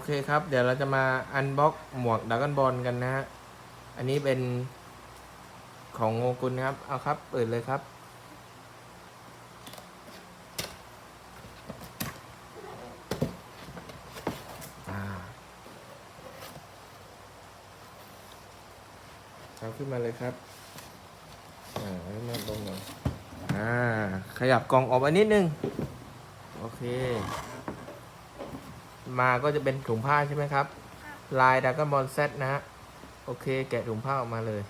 โอเคครับ เดี๋ยวเราจะมาอันบ็อกหมวกดักกันบอลกันนะฮะ อันนี้เป็นของโงกุลครับ เอาครับ เปิดเลยครับ เอาขึ้นมาเลยครับ อ่าให้มันตรงหน่อยอ่า ขยับกล่องออกมานิดนึง โอเค มาก็จะเป็นถุงผ้าใช่ไหมครับ ลายดักกบอลเซตนะฮะ โอเค แกะถุงผ้าออกมาเลย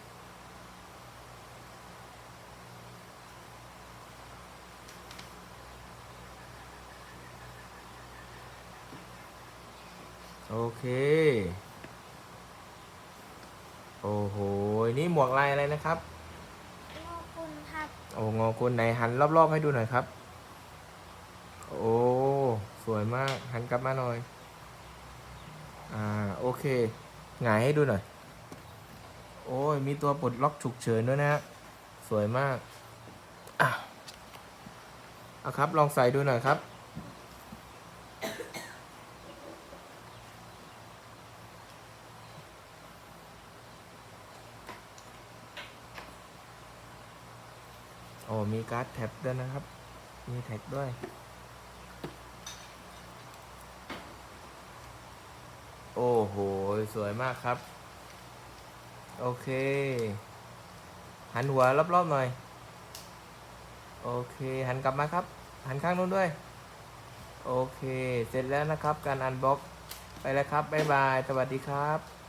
โอเค โอ้โห นี่หมวกลายอะไรนะครับขอบคุณครับ โอ้งอคุณไหนหันรอบๆให้ดูหน่อยครับ โอ้ สวยมากหันกลับมาหน่อย อ่า โอเค หงายให้ดูหน่อย โอ้ย มีตัวปลดล็อกฉุกเฉินด้วยนะฮะ สวยมากอะเอาครับ ลองใส่ดูหน่อยครับ โอ้มีการ์ดแท็บด้วยนะครับ มีแท็กด้วย โอ้โห สวยมากครับ โอเค หันหัวรอบๆหน่อย โอเค หันกลับมาครับ หันข้างนู้นด้วย โอเค เสร็จแล้วนะครับ การอันบ็อกไปแล้วครับ บ๊ายบาย สวัสดีครับ